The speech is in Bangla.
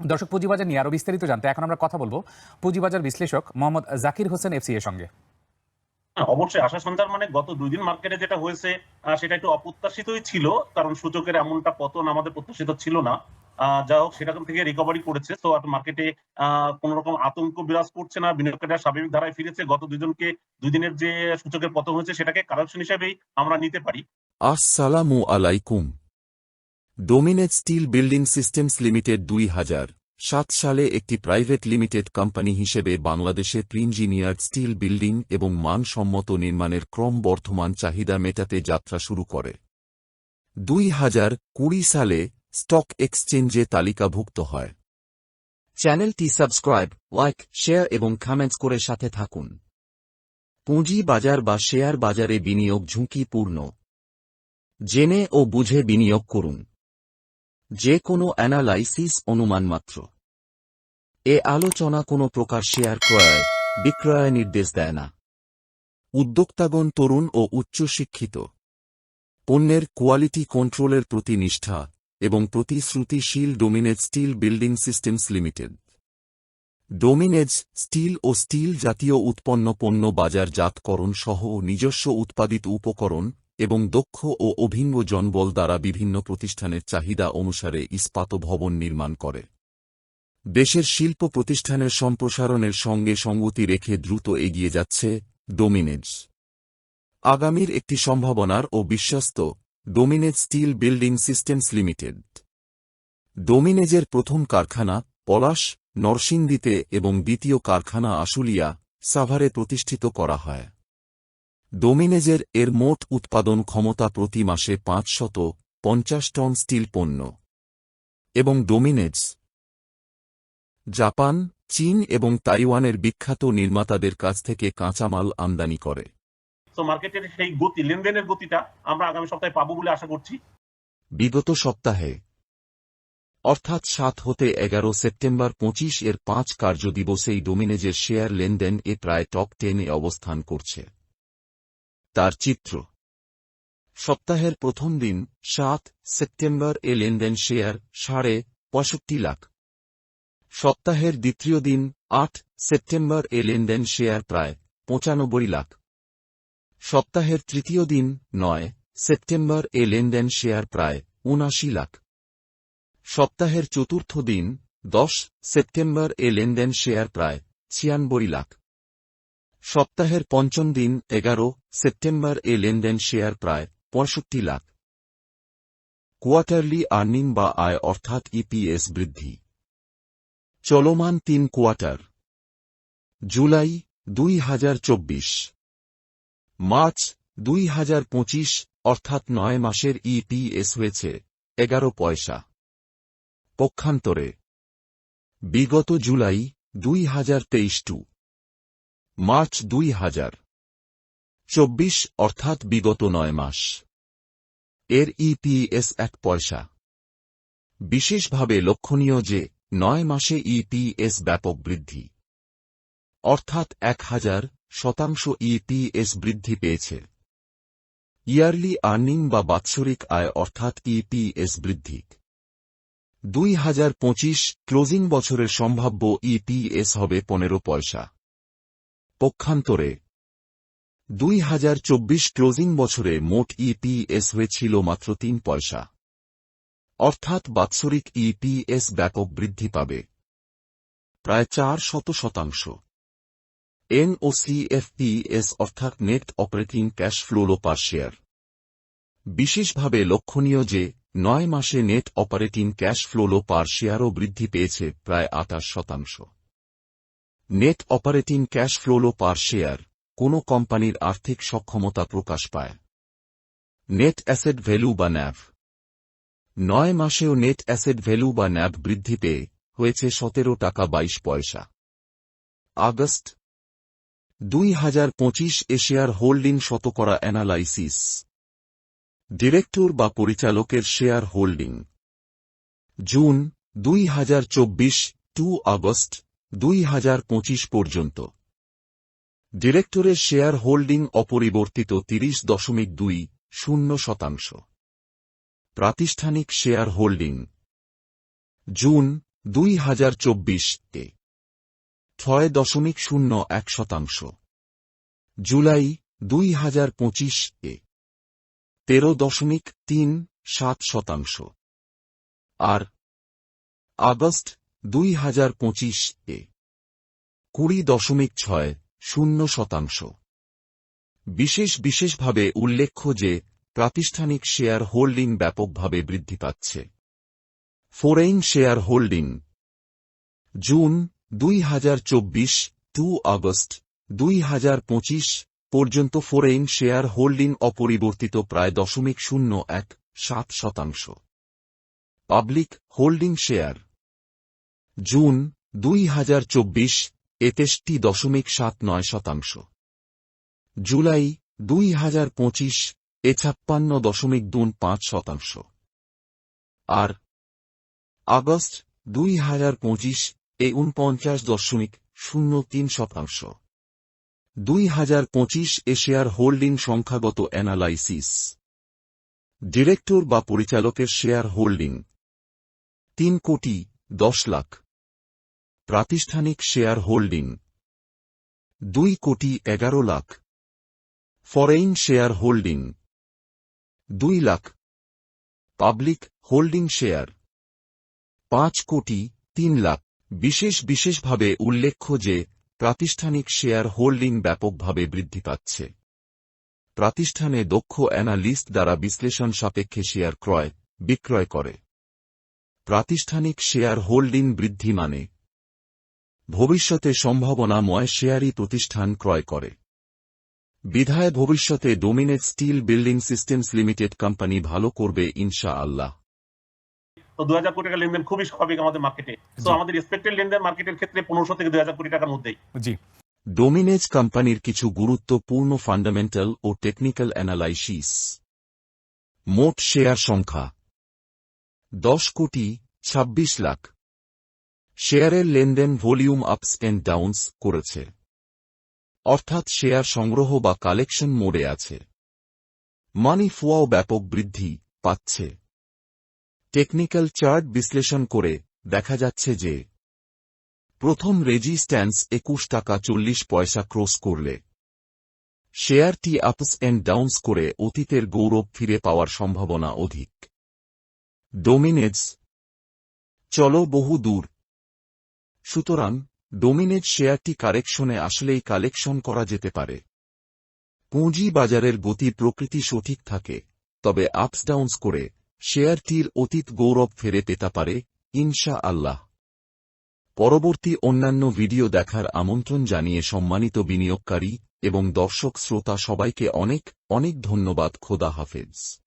দর্শক পুঁজিবাজার নিয়ে আরও বিস্তারিত জানতে এখন আমরা কথা বলব পুঁজিবাজার বিশ্লেষক মোহাম্মদ জাকির হোসেন এফসি এর সঙ্গে। হ্যাঁ, অবশ্যই আশা সঞ্চার মানে গত দুই দিন মার্কেটে যেটা হয়েছে সেটা একটু অপ্রত্যাশিতই ছিল কারণ সূচকের এমনটা পতন আমাদের প্রত্যাশিত ছিল না। আহ, যা হোক সেটা থেকে রিকভারি করেছে তো আর মার্কেটে কোন রকম আতঙ্ক বিরাজ করছে না বিনিয়োগকারীরা স্বাভাবিক ধারায় ফিরেছে। গত দুজনকে দুই দিনের যে সূচকের পতন হয়েছে সেটাকে কারেকশন হিসেবেই আমরা নিতে পারি। আসসালামু আলাইকুম। Dominate steel building systems limited দুই হাজার সাত সালে একটি প্রাইভেট লিমিটেড কোম্পানি হিসেবে বাংলাদেশে প্রিঞ্জিনিয়ার্ড স্টিল বিল্ডিং এবং মানসম্মত নির্মাণের ক্রম ক্রমবর্ধমান চাহিদা মেটাতে যাত্রা শুরু করে। দুই হাজার কুড়ি সালে স্টক এক্সচেঞ্জে তালিকাভুক্ত হয়। চ্যানেলটি সাবস্ক্রাইব লাইক শেয়ার এবং কমেন্টস করে সাথে থাকুন। পুঁজি বাজার বা শেয়ার বাজারে বিনিয়োগ ঝুঁকিপূর্ণ। জেনে ও বুঝে বিনিয়োগ করুন। যে কোনো অ্যানালাইসিস অনুমান মাত্র। এ আলোচনা কোনো প্রকার শেয়ার ক্রয়, বিক্রয় নির্দেশ দেয় না। উদ্যোক্তাগণ তরুণ ও উচ্চশিক্ষিত। পণ্যের কোয়ালিটি কন্ট্রোলের প্রতি নিষ্ঠা এবং প্রতিশ্রুতিশীল Dominage steel building systems limited. Dominage steel ও স্টিল জাতীয় উৎপন্ন পণ্য বাজারজাতকরণ সহ নিজস্ব উৎপাদিত উপকরণ এবং দক্ষ ও অভিন্ন জনবল দ্বারা বিভিন্ন প্রতিষ্ঠানের চাহিদা অনুসারে ইস্পাত ভবন নির্মাণ করে। দেশের শিল্প প্রতিষ্ঠানের সম্প্রসারণের সঙ্গে সঙ্গতি রেখে দ্রুত এগিয়ে যাচ্ছে ডোমিনেজ আগামীর একটি সম্ভাবনার ও বিশ্বস্ত Dominage steel building systems limited ডোমিনেজের প্রথম কারখানা পলাশ, নরসিংদীতে এবং দ্বিতীয় কারখানা আশুলিয়া, সাভারে প্রতিষ্ঠিত করা হয়। ডোমিনেজের এর মোট উৎপাদন ক্ষমতা প্রতি মাসে পাঁচশত পঞ্চাশ টন স্টিল পণ্য। এবং ডোমিনেজ জাপান চীন এবং তাইওয়ানের বিখ্যাত নির্মাতাদের কাছ থেকে কাঁচামাল আমদানি করে। তো মার্কেটের সেই গতি লেনদেনের গতিটা আমরা আগামী সপ্তাহে পাবো বলে আশা করছি। বিগত সপ্তাহে অর্থাৎ সাত হতে এগারো সেপ্টেম্বর পঁচিশ এর পাঁচ কার্যদিবসেই ডোমিনেজের শেয়ার লেনদেন এ প্রায় টপ টেনে অবস্থান করছে। তার চিত্র। সপ্তাহের প্রথম দিন, সাত সেপ্টেম্বর এ লেনদেন শেয়ার সাড়ে পঁয়ষট্টি লাখ। সপ্তাহের দ্বিতীয় দিন, আট সেপ্টেম্বর এ লেনদেন শেয়ার প্রায় পঁচানব্বই লাখ। সপ্তাহের তৃতীয় দিন, নয় সেপ্টেম্বর এ লেনদেন শেয়ার প্রায় উনাশি লাখ। সপ্তাহের চতুর্থ দিন, দশ সেপ্টেম্বর এ লেনদেন শেয়ার প্রায় ছিয়ানব্বই লাখ। সপ্তাহের পঞ্চম দিন, এগারো সেপ্টেম্বর, এ লেনদেন শেয়ার প্রায় পঁয়ষট্টি লাখ। কোয়ার্টারলি আর্নিং বা আয় অর্থাৎ ইপিএস বৃদ্ধি। চলমান তিন কোয়ার্টার। জুলাই দুই হাজার চব্বিশ। মার্চ দুই হাজার পঁচিশ, অর্থাৎ নয় মাসের ইপিএস হয়েছে এগারো পয়সা। পক্ষান্তরে। বিগত জুলাই দুই হাজার তেইশ টু। মার্চ দুই হাজার। চব্বিশ অর্থাৎ বিগত নয় মাস। এর ইপিএস এক পয়সা। বিশেষভাবে লক্ষণীয় যে, নয় মাসে ইপিএস ব্যাপক বৃদ্ধি। অর্থাৎ এক হাজার শতাংশ ইপিএস বৃদ্ধি পেয়েছে। ইয়ারলি আর্নিং বা বাৎসরিক আয় অর্থাৎ ইপিএস বৃদ্ধি। দুই হাজার পঁচিশ ক্লোজিং বছরের সম্ভাব্য ইপিএস হবে পনেরো পয়সা। পক্ষান্তরে। দুই হাজার চব্বিশ ক্লোজিং বছরে মোট ইপিএস হয়েছিল মাত্র তিন পয়সা। অর্থাৎ বাৎসরিক ইপিএস ব্যাপক বৃদ্ধি পাবে। প্রায় চার শত শতাংশ। এনওসিএফপিএস অর্থাৎ net operating cash flow per share. বিশেষভাবে লক্ষণীয় যে, নয় মাসে net operating cash flow per শেয়ারও বৃদ্ধি পেয়েছে প্রায় আটাশ শতাংশ। Net operating cash flow per share কোনো কোম্পানির আর্থিক সক্ষমতা প্রকাশ পায়। নেট অ্যাসেট ভ্যালু বা ন্যাভ। নয় মাসেও নেট অ্যাসেট ভ্যালু বা ন্যাভ বৃদ্ধি পেয়ে হয়েছে সতেরো টাকা বাইশ পয়সা। আগস্ট। দুই হাজার পঁচিশ এ শেয়ার হোল্ডিং শতকরা অ্যানালাইসিস। ডিরেক্টর বা পরিচালকের শেয়ার হোল্ডিং। জুন। দুই হাজার চব্বিশ টু আগস্ট। দুই হাজার পঁচিশ পর্যন্ত। ডিরেক্টরের শেয়ার হোল্ডিং অপরিবর্তিত তিরিশ দশমিক দুই শূন্য শতাংশ। প্রাতিষ্ঠানিক শেয়ার হোল্ডিং জুন দুই হাজার চব্বিশ এ ছয় দশমিক শূন্য এক শতাংশ। জুলাই দুই হাজার পঁচিশ এ তেরো দশমিক তিন সাত শতাংশ। আর আগস্ট দুই হাজার পঁচিশ এ। কুড়ি দশমিক ছয় শূন্য শতাংশ। বিশেষ বিশেষভাবে উল্লেখ্য যে, প্রাতিষ্ঠানিক শেয়ার হোল্ডিং ব্যাপকভাবে বৃদ্ধি পাচ্ছে। Foreign share holding. জুন দুই হাজার চব্বিশ টু আগস্ট দুই হাজার পঁচিশ পর্যন্ত ফোরেইন শেয়ার হোল্ডিং অপরিবর্তিত প্রায় দশমিক শূন্য এক সাত শতাংশ। Public holding share. জুন দুই হাজার চব্বিশ, এতেষ্টি দশমিক সাত নয় শতাংশ। জুলাই দুই হাজার পঁচিশ, এ ছাপ্পান্ন দশমিক দুন পাঁচ শতাংশ। আর আগস্ট দুই হাজার পঁচিশ, এ উনপঞ্চাশ দশমিক শূন্য তিন শতাংশ। দুই হাজার পঁচিশ, এ শেয়ার হোল্ডিং সংখ্যাগত অ্যানালাইসিস। ডিরেক্টর বা পরিচালকের শেয়ার হোল্ডিং। তিন কোটি দশ লাখ। প্রাতিষ্ঠানিক শেয়ার হোল্ডিং। দুই কোটি এগারো লাখ। Foreign share holding. দুই লাখ। Public holding share. পাঁচ কোটি তিন লাখ। বিশেষ বিশেষভাবে উল্লেখ্য যে, প্রাতিষ্ঠানিক শেয়ার হোল্ডিং ব্যাপকভাবে বৃদ্ধি পাচ্ছে। প্রাতিষ্ঠানে দক্ষ অ্যানালিস্ট দ্বারা বিশ্লেষণ সাপেক্ষে শেয়ার ক্রয়, বিক্রয় করে। প্রাতিষ্ঠানিক শেয়ার হোল্ডিং বৃদ্ধি মানে ভবিষ্যতে সম্ভাবনাময় শেয়ারি প্রতিষ্ঠান ক্রয় করে। বিধায় ভবিষ্যতে dominate steel building systems limited company ভালো করবে ইনশা আল্লাহ তো দুই হাজার কোটি টাকা লেনদেন খুবই স্বাভাবিক আমাদের মার্কেটে। তো আমাদের এক্সপেক্টেড লেনদেন মার্কেটের ক্ষেত্রে পনেরোশো থেকে দুই হাজার কোটি টাকার মধ্যেই। জি। ডোমিনেজ কোম্পানির কিছু গুরুত্বপূর্ণ ফান্ডামেন্টাল ও টেকনিক্যাল অ্যানালাইসিস মোট শেয়ার সংখ্যা। দশ কোটি ছাব্বিশ লাখ। শেয়ারের লেনদেন ভলিউম আপস এন্ড ডাউনস করেছে। অর্থাৎ শেয়ার সংগ্রহ বা কালেকশন মোডে আছে। মানি ফুয়াও ব্যাপক বৃদ্ধি পাচ্ছে। টেকনিক্যাল চার্ট বিশ্লেষণ করে দেখা যাচ্ছে যে প্রথম রেজিস্ট্যান্স একুশ টাকা চল্লিশ পয়সা ক্রস করলে শেয়ারটি আপস এন্ড ডাউন্স করে অতীতের গৌরব ফিরে পাওয়ার সম্ভাবনা অধিক। ডোমিনেজ। চলো বহু দূর সুতরাং ডোমিনেট শেয়ারটি কারেকশনে আসলেই কালেকশন করা যেতে পারে। পুঁজি বাজারের গতি প্রকৃতি সঠিক থাকে, তবে আপস ডাউন্স করে, শেয়ারটির অতীত গৌরব ফেরে পেতে পারে, ইনশা আল্লাহ। পরবর্তী অন্যান্য ভিডিও দেখার আমন্ত্রণ জানিয়ে সম্মানিত বিনিয়োগকারী এবং দর্শক শ্রোতা সবাইকে অনেক অনেক ধন্যবাদ। খোদা হাফেজ।